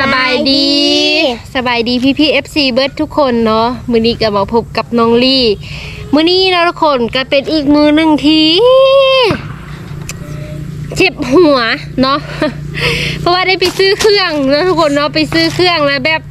สบายดี สบายดีพี่พี่เอฟซีเบิร์ดทุกคนเนาะมือนี้ก็มาพบกับน้องลี่ มือนี้เราทุกคนก็เป็นอีกมือหนึ่งที่เจ็บหัวเนาะเพราะว่าได้ไปซื้อเครื่องเนาะทุกคนเนาะไปซื้อเครื่องแล้วแบบ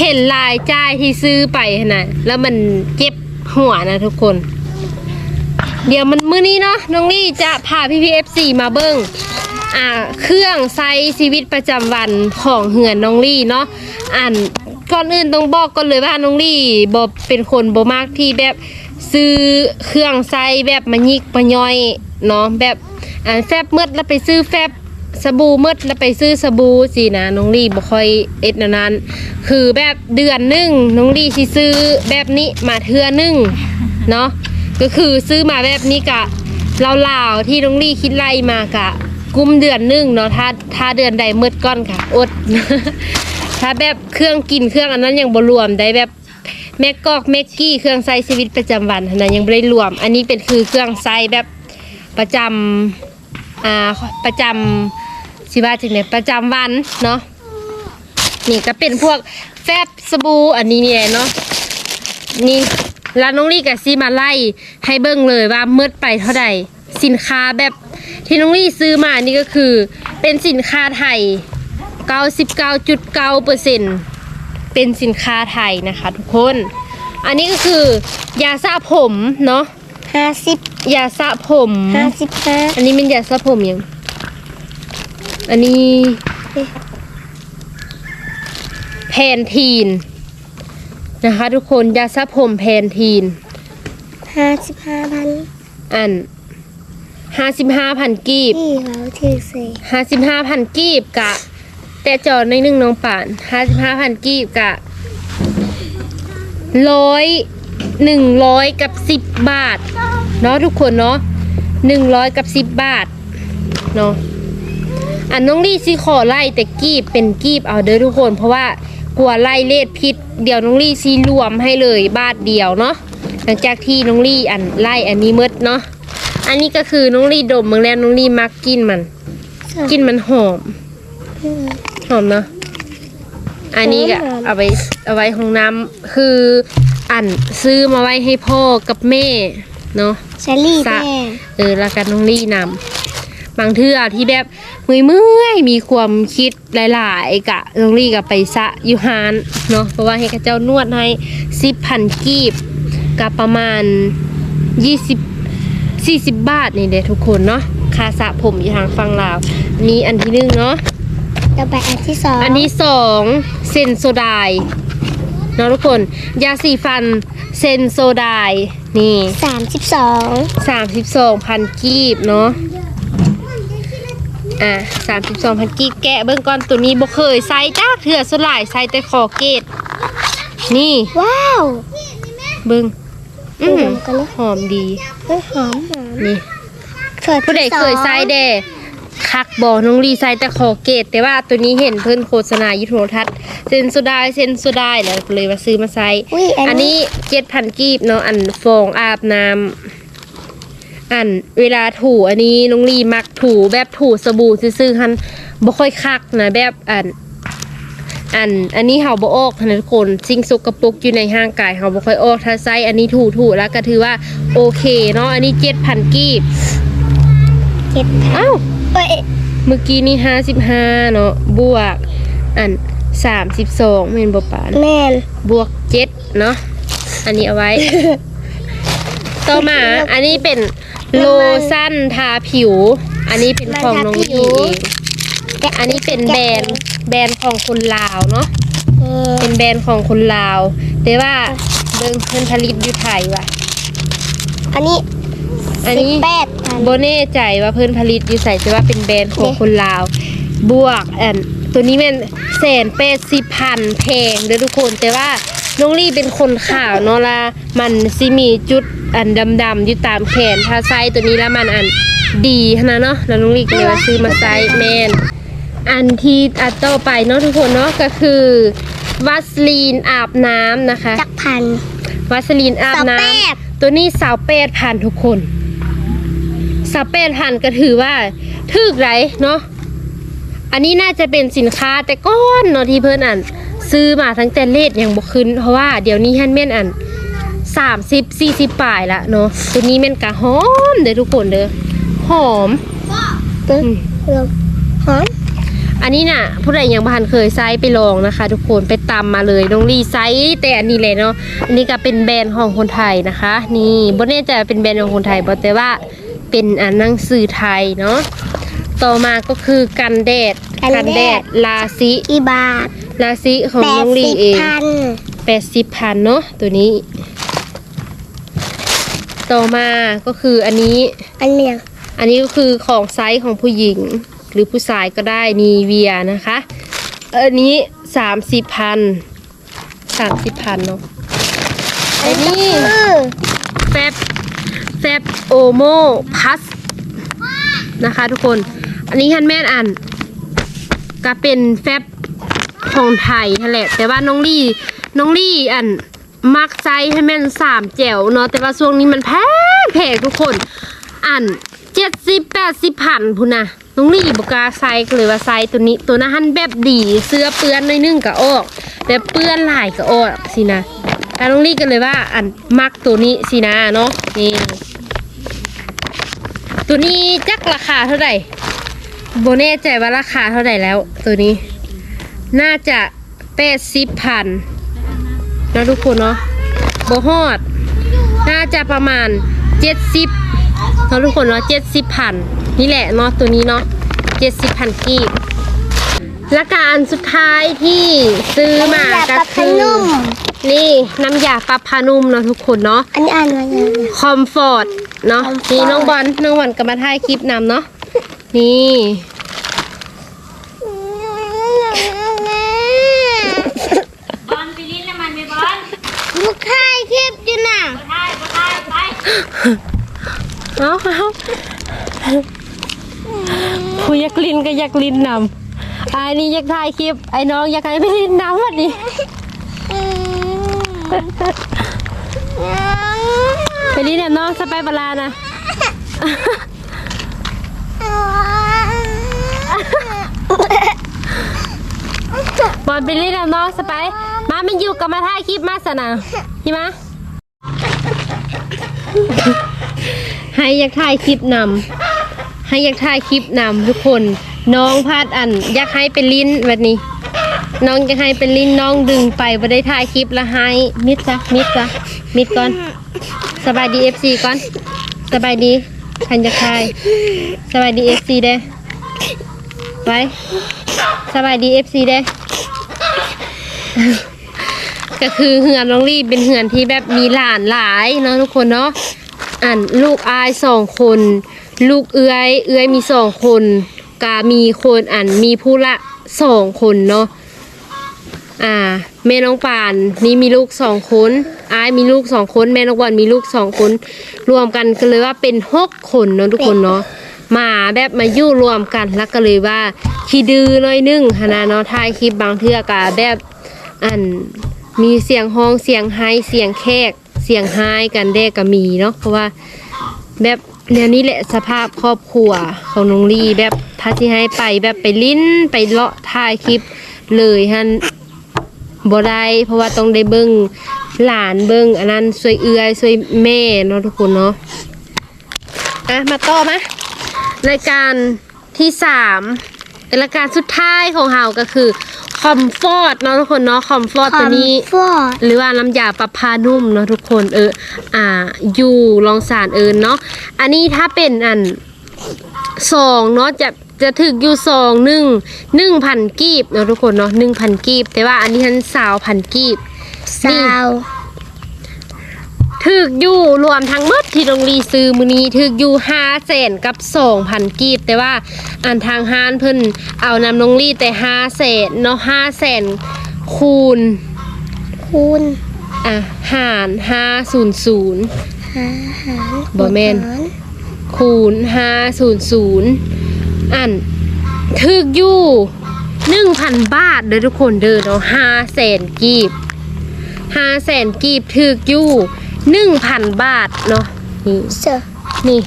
เห็นรายจ่ายที่ซื้อไปนะแล้วมันเจ็บหัวนะทุกคน เดี๋ยวมันมื้อนี้เนาะน้องลี่จะพาพี่พีเอฟซีมาเบิ้งอ่าเครื่องใช้ชีวิตประจำวันของเหือนน้องลี่เนาะอ่านก่อนอื่นต้องบอกก่อนเลยว่าน้องลี่บ่เป็นคนบ่มากที่แบบซื้อเครื่องใช้แบบมายิกมาย่อยเนาะแบบอ่าแฟบมืดแล้วไปซื้อแฟบสบู่มืดแล้วไปซื้อสบู่สินะน้องลี่บ่ค่อยเอ็ดแนวนั้น คือแบบเดือนหนึงน้องลี่สิซื้อแบบนี้มาเทื่อหนึงเนาะ ก็คือซื้อมาแบบนี้กะลาวๆที่น้องลี่คิดไล่มากะ กุมเดือนหนึงเนาะถ้าถ้าเดือนใดมืดก้อนค่ะ อด ถ้าแบบเครื่องกินเครื่องอันนั้นยังบรวมได้แบบแมกกอกแม็กกี้เครื่องใช้ชีวิตประจำวันนนั้นยังไม่ได้รวม อันนี้เป็นคือเครื่องใช้แบบประจำอ่าประจำสิว่าจังได๋ประจำวันเนาะนี่ก็เป็นพวกแฟบสบู่อันนี้เนี่ยเนาะนี่ ร้านน้องลี่กับซีมาไล่ให้เบิ่งเลยว่าเมื่อไปเท่าใดสินค้าแบบที่น้องลี่ซื้อมานี่ก็คือ เป็นสินค้าไทย 99.9%เป็นสินค้าไทยนะคะทุกคน อันนี้ก็คือยาสระผมเนาะห้าสิบยาสระผมห้าสิบห้าอันนี้เป็นยาสระผมยัง อันนี้แพนทีน นะคะ ทุกคนยาสระผมแพนทีน ห้าสิบห้าพันอันห้าสิบห้าพันกีบที่เขาถือเสห้าสิบห้าพันกีบกะ แต่จอในหนึ่งน้องป่านห้าสิบห้าพันกีบกะร้อยหนึ่งร้อยกับสิบบาท เนาะทุกคนเนาะหนึ่งร้อยกับสิบบาท เนาะอันน้องลี่ซีขอไล่แต่กีบเป็นกีบเอาเด้อทุกคน เพราะว่า กลัวไล่เลทพิษ เดี๋ยวน้องลี่ซีรวมให้เลยบาทเดียวเนาะหลังจากที่น้องลี่อันไล่อันนี้หมืดเนาะอันนี้ก็คือน้องลี่ดมเมืองแล้วน้องลี่มักกินมันกลินมันหอมหอมเนาะอันนี้ก็หอมเอาไว้เอาไว้ห้องน้ำคืออันซื้อมาไว้ให้พ่อกับแม่เนาะเชอรี่สะแม่เออแล้วกันน้องลี่นำ บางเทื่อที่แบบเมื่อยเมื่อยๆมีความคิดหลายๆกะน้องลี่กับไปสะอยูฮานเนาะเพราะว่าให้เข้าเจ้านวดให้สิบพันกีบกับประมาณยี่สิบสี่สิบบาทนี่เด้ทุกคนเนาะค่าสระผมอยู่ทางฝั่งลาวนี่อันที่หนึ่งเนาะต่อไปอันที่สองอันนี้สองเซนโซไดเนาะทุกคน ยาสีฟันเซนโซไดนี่สามสิบสองสามสิบสองพันกีบเนาะ อะสามสิบสองพันกีบแกะเบื้องก่อนตัวนี้บ่เคยใส่จ้าเถื่อสลายใส่แต่คอเกตนี่ว้าวเบิ้งอืมเดี๋ยวกันนะหอมดีเฮ้ยหอมหอมนี่เคยผู้ใดเคยใส่แด่คักบอน้องลีใส่แต่คอเกตแต่ว่าตัวนี้เห็นเพิ่นโฆษณาอยุโทรทัศน์เซนโซไดเซนโซไดแล้วก็เลยมาซื้อมาใส่อุ้ยอัอันนนี้นี้เจ็ดพันกีบเนาะอันฟองอาบน้ำ อันเวลาถูอันนี้น้องลีมักถูแบบถูสบู่ซื่อๆคันบ่ค่อยคักนะแบบอันอันอันนี้เฮาบ่ออกนะทุกคนสิ่งสกปรกอยู่ในร่างกายเฮาบ่ค่อยออกถ้าใส่อันนี้ถูถูแล้วก็ถือว่าโอเคเนาะอันนี้เจ็ดพันกีบเจ็ดพันอ้าวเอ้ยเมื่อกี้นี่ห้าสิบห้าเนาะบวกอันสามสิบสองเมนบปานแม่นบวกเจ็ดเนาะอันนี้เอาไว้ ต่อมาอันนี้เป็น โลชั่นทาผิว อันนี้เป็นของน้องลีเองอันนี้เป็นแบรนด์แบรนด์ของคนลาวเนาะเออเป็นแบรนด์ของคนลาว แต่ว่าเบิ่งเพิ่นผลิตอยู่ไทยว่ะ อันนี้ อันนี้แปดพันโบแน่ใจว่าเพิ่นผลิตอยู่ใส่แต่ว่าเป็นแบรนด์ของคนลาว บวกอันตัวนี้เป็นแสนแปดสิบพันแพงเด้อทุกคน แต่ว่าน้องลี่เป็นคนขาวเนาะละมันสิมีจุดอันดำๆอยู่ตามแขนถ้าใส่ตัวนี้แล้วมันอันดีนะเนาะแล้วน้องลี่ก็เลยว่าซื้อมาใส่แมนอันที่อันต่อไปเนาะทุกคนเนาะก็คือวัสลีนอาบน้ำนะคะจักพันวัสลีนอาบน้สาวแปดำตัวนี้สาวแปดพันทุกคนสาวแปดพันก็ถือว่าถึกไรเนาะอันนี้น่าจะเป็นสินค้าแต่ก้อนเนาะที่เพิ่นอันซื้อมาทั้งแต่เลทยังบ่ขึ้นเพราะว่าเดี๋ยวนี้ฮันแม่นอัน 30 40ปลายละเนาะตัวนี้แม่นกะหอมเด้อทุกคนเด้อหอมตึ้งลมหอมอันนี้น่ะผู้ใดยังบ่ทันเคยไซส์ไปลองนะคะ ทุกคนไปตำมาเลยน้องลีไซส์แต่อันนี้เลยเนาะอันนี้ก็เป็นแบรนด์ของคนไทยนะคะ นี่บ่แน่ใจว่าเป็นแบรนด์ของคนไทยบ่แต่ว่าเป็นอันหนังสือไทยเนาะต่อมาก็คือกันแดดลาซิอีบาทลาซิของแปน้ดองลีสิบเองพันแปดสิบพันเนาะตัวนี้ ต่อมาก็คืออันนี้ อันเมียงอันนี้ก็คือของไซส์ของผู้หญิง หรือผู้ชายก็ได้นีเวียนะคะ อันนี้สามสิบพันสามสิบพันเนาะอันนี้คือแฟบแฟบโอโมพัสนะคะทุกคน อันนี้ฮันแม่นอ่านก็เป็นแฟบของไทยนั่นแหละ แต่ว่าน้องลี่น้องลี่อัน มักไซให้แม่นสามแจ๋วเนาะแต่ว่าช่วงนี้มันแพงแพงทุกคน อันเจ็ดสิบแปดสิบพันพุนนะน้องลี่บกล้าไซส์ก็เลยว่าไซตัวนี้ตัวนั้นหันแบบดี เสื้อเปื้อนหน้อยนึงก็ออกแบบเปื้อนหลายก็ออกสินะแต่น้องลี่ก็เลยว่าอันมักตัวนี้สินะเนาะนี่ตัวนี้จักราคาเท่าไหร่โบแน่ใจว่าราคาเท่าไหร่แล้ว ตัวนี้ น่าจะแปดสิบพัน นะทุกคนเนาะโบฮอด น่าจะประมาณเจ็ดสิบเนาะทุกคนเนาะเจ็ดสิบพันนี่แหละเนาะตัวนี้เนาะเจ็ดสิบพันกีบและการสุดท้ายที่ซื้อมาอยากก็กับขคือนมนี่น้ำยาปรับผ้านุ่มเนาะทุกคนเนาะอันนี้อ่านว่ายังไงคอมฟอร์ตเนาะ Comfort นี่น้องบอลน้องบอลก็มาถ่ายคลิปนำเนาะนี่ บอลไปลิ้นแล้วมันไม่บอล ลูกค่ายคลิปอยู่น่ะ ไปไปไป เอาเอาผู้อยากลินก็อยากลินนำไอ้นี่อยากถ่ายคลิป ไอ้น้องอยากให้ไปลินนำวันนี้ไปลินน่ะน้องสไปบาลานะบอลไปลินน่ะน้องสไป มามันอยู่กับมาถ่ายคลิปมาสนะพี่มา ให้อยากถ่ายคลิปนำให้อยากถ่ายคลิปนำทุกคน น้องพาดอัน อยากให้เป็นลิ้นแบบนี้ น้องอยากให้เป็นลิ้นน้องดึงไปบ่ได้ถ่ายคลิปแล้วให้มิดซะมิดซะมิดก่อนสบายดีเอฟซีก่อนสบายดีคันจะถ่ายสบายดีเอฟซีเด้ไปสบายดีเอฟซีเด้ ก็คือเหือนน้องลี่เป็นเหือนที่แบบมีหลานหลายเนาะทุกคนเนาะอันลูกอายสองคน ลูกเอื้อยเอื้อยมีสองคนกามีคนอันมีผู้ละสองคนเนาะอ่าแม่น้องปานนี่มีลูกสองคนอายมีลูกสองคน แม่น้องบอลมีลูกสองคน รวมกันก็เลยว่าเป็นหกคนเนาะทุกคนเนาะมาแบบมาอยู่รวมกันแล้วก็เลยว่าขี้ดื้อหน้อยนึงหนนะเนาะถ่ายคลิปบางเทื่อกะแบบอัน มีเสียงห้องเสียงไฮเสียงแขกเสียงไฮกันแดกก็มีเนาะเพราะว่าแบบแนวนี้แหละสภาพครอบครัวของน้องลีแบบถ้าที่ให้ไปแบบไปลิ้นไปเลาะถ่ายคลิปเลยฮันบ่ได้เพราะว่าต้องได้เบิ้งหลานเบิ้งอันนั้นสวยเอื้อยสวยแม่เนาะทุกคนเนาะอะมาต่อมารายการที่สามรายการสุดท้ายของเฮาก็คือ คอมฟอร์ตเนาะทุกคนเนาะคอมฟอร์ตตัวนี้ ฟอร์ดหรือว่าน้ำยาปรับผ้านุ่มเนาะทุกคนเออ อ่าอยู่ลองสารเอินเนาะอันนี้ถ้าเป็นอันซองเนาะจะจะถึกอยู่ซองหนึ่งหนึ่งพันกีบเนาะทุกคนเนาะหนึ่งพันกีบ แต่ว่าอันนี้ทันสาวพันกีบ สาว ถึกอยู่รวมทั้งหมดที่โรงรีซื้อมือนี้ถึกอยู่ห้าแสนกับสองพันกีบแต่ว่าอันทางห้านเพิ่นเอานำโรงรีแต่ห้าแสนเนาะห้าแสนคูณ คูณอะหารห้าศูนย์ศูนย์หาหารบ่แม่น หารคูณห้าศูนย์ศูนย์อันถึกอยู่หนึ่งพันบาทเด้อทุกคนเด้อเนาะห้าแสนกีบห้าแสนกีบถึกอยู่ หนึ่งพันบาทเนาะนี่เซอร์นี่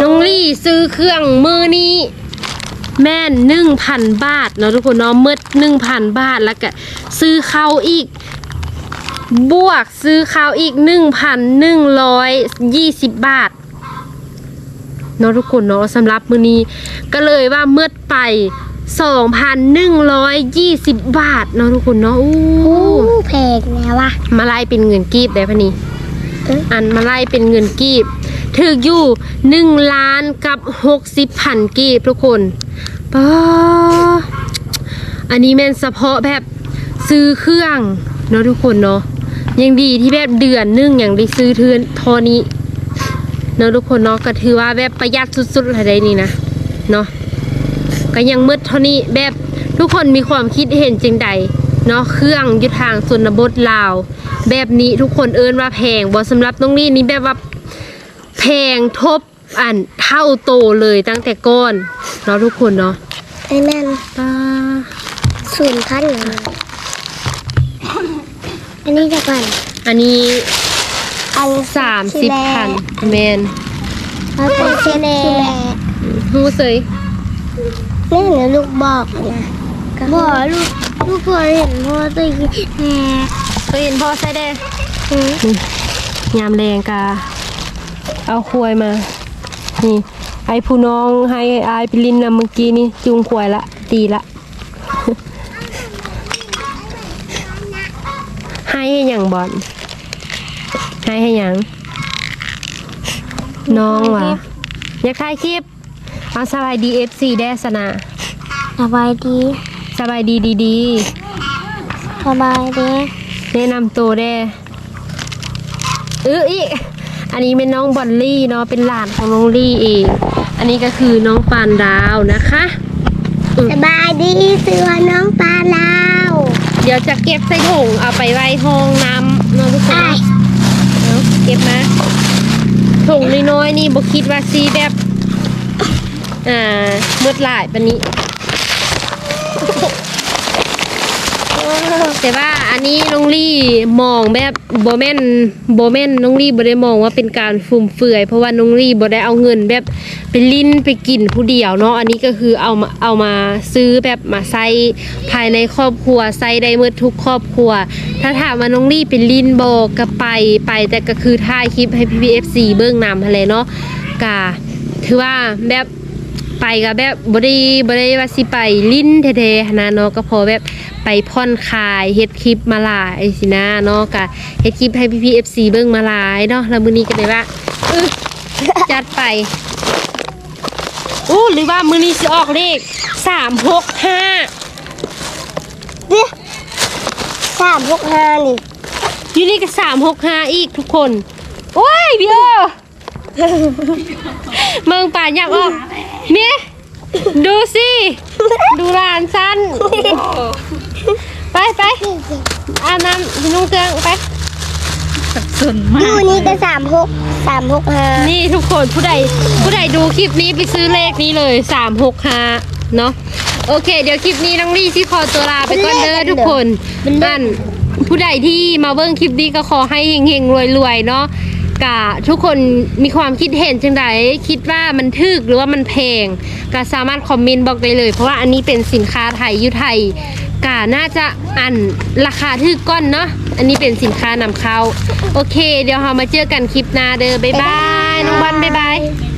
น้องลี่ซื้อเครื่องมือนี้ แม่นหนึ่งพันบาทเนาะทุกคนเนาะเมื่อหนึ่งพันบาทแล้วก็ซื้อข้าวอีก บวกซื้อข้าวอีกหนึ่งพันหนึ่งร้อยยี่สิบบาทเนาะทุกคนเนาะสำหรับมือนี้ก็เลยว่าเมื่อไป สองพันหนึ่งร้อยยี่สิบบาทเนาะทุกคนเนาะอู้โอ้แพงแล้ววะมาไล่เป็นเงินกีบได้พะนี่เอ๊ะอันมาไล่เป็นเงินกีบถืออยู่หนึ่งล้านกับหกสิบพันกีบทุกคนป้าอันนี้แม่นเฉพาะแบบซื้อเครื่องเนาะทุกคนเนาะยังดีที่แบบเดือนหนึงอย่างได้ซื้อเทือนทอนี้เนาะทุกคนเนาะก็ถือว่าแบบประหยัดสุดๆอะไรนี่นะเนาะ ก็ยังมืดเท่านี้แบบทุกคนมีความคิดเห็นจริงใดเนาะเครื่องอยุททางส่วนบทลาว แบบนี้ทุกคนเอิ้นว่าแพงบ่สำหรับน้องนี่นี่แบบว่าแพงทบอันเท่าโตเลยตั้งแต่ก้อนเนาะทุกคนเนาะไอ้แม่นป้าศูนย์พันเหรออันนี้จะก่อนอันนี้อันสามสิบพันแมนเอาไปเชลแลฮู้เซย นี่หนูลูกบอกนะบอกลูกลูกเคยเห็นพ่อตัวแม่เคยเห็นพ่อใส่แด้ยามแรงกาเอาควยมา นี่ ไอผู้น้องให้อายไปลินนำเมื่อกี้นี่จูงควยละตีละให้ให้หยังบอลให้ให้หยังน้องวะอยากถ่ายคลิป เอาสบายดีเอฟซีแดสนะสบายดีสบายดีดีดีสบายดีแนะนำตัวแด้เอออีกอันนี้เป็นน้องบอลลี่เนาะเป็นหลานของน้องลี่เองอันนี้ก็คือน้องปานดาวนะคะสบายดีเสือน้องปลาลาว เดี๋ยวจะเก็บใส่ถุงเอาไปไว้ห้องน้ำเนาะทุกคนไอ้เนาะเก็บมาถุงน้อยๆนี่บคิดว่าซีแบบ อ่าเมืดหลายปานนี้ แต่ว่าอันนี้น้องลี่มองแบบโบแมนโบแมนน้องลี่บ่ได้มองว่าเป็นการฟุ่มเฟือย เพราะว่าน้องลี่บ่ได้เอาเงินแบบไปลิ้นไปกินผู้เดียวเนาะอันนี้ก็คือเอามาเอามาซื้อแบบมาใส่ภายในครอบครัวใส่ได้เมื่อทุกครอบครัว ถ้าถามว่าน้องลี่เป็นลิ้นบก็ไปไปแต่ก็คือถ่ายคลิปให้พีพีเอฟซีเบื้องนำอะไรเนาะกะถือว่าแบบ ไปก็แบบบ่ได้บ่ได้ว่าสิไปลิ้นแท้ๆนะเนาะก็พอแบบไปผ่อนคลายเฮ็ดคลิปมาหลายสินะเนาะกะเฮ็ดคลิปให้พี่พีเอฟซีเบิ่งมาหลายเนาะแล้วมื้อนี้ก็เลยว่าอื้อจัดไปอู้หรือว่ามื้อนี้สิออกเลข365เนี่ยสามหกห้านี่อยู่นี่ก็365อีกทุกคน โอ้ยพี่เออ เมืองป่าอยากออกเนี่ยดูสิ ดูหลานสั้น ไปไปอาบน้ำพี่นุ่งเครื่องไปส่วนมาดูกนี่ก็สามหกสามหกห้านี่ทุกคนผู้ใดผู้ใดดูคลิปนี้ไปซื้อเลขนี้เลยสามหกห้าเนาะโอเค เดี๋ยวคลิปนี้น้องลี่ที่ขอตัวลาไปก่อนเด้อทุกคนนั่นผู้ใดที่มาเบิ้งคลิปนี้ก็ขอให้เฮงๆรวยๆเนาะ กะทุกคนมีความคิดเห็นจังไดคิดว่ามันทึกหรือว่ามันแพงก็สามารถคอมเมนต์บอกได้เลย เพราะว่าอันนี้เป็นสินค้าไทยยุไทยกะน่าจะอันราคาทึกก้อนเนาะอันนี้เป็นสินค้านำเข้า โอเค เดี๋ยวเรามาเจอกันคลิปหน้าเด้อบ๊ายบายน้องบอลบ๊ายบายบ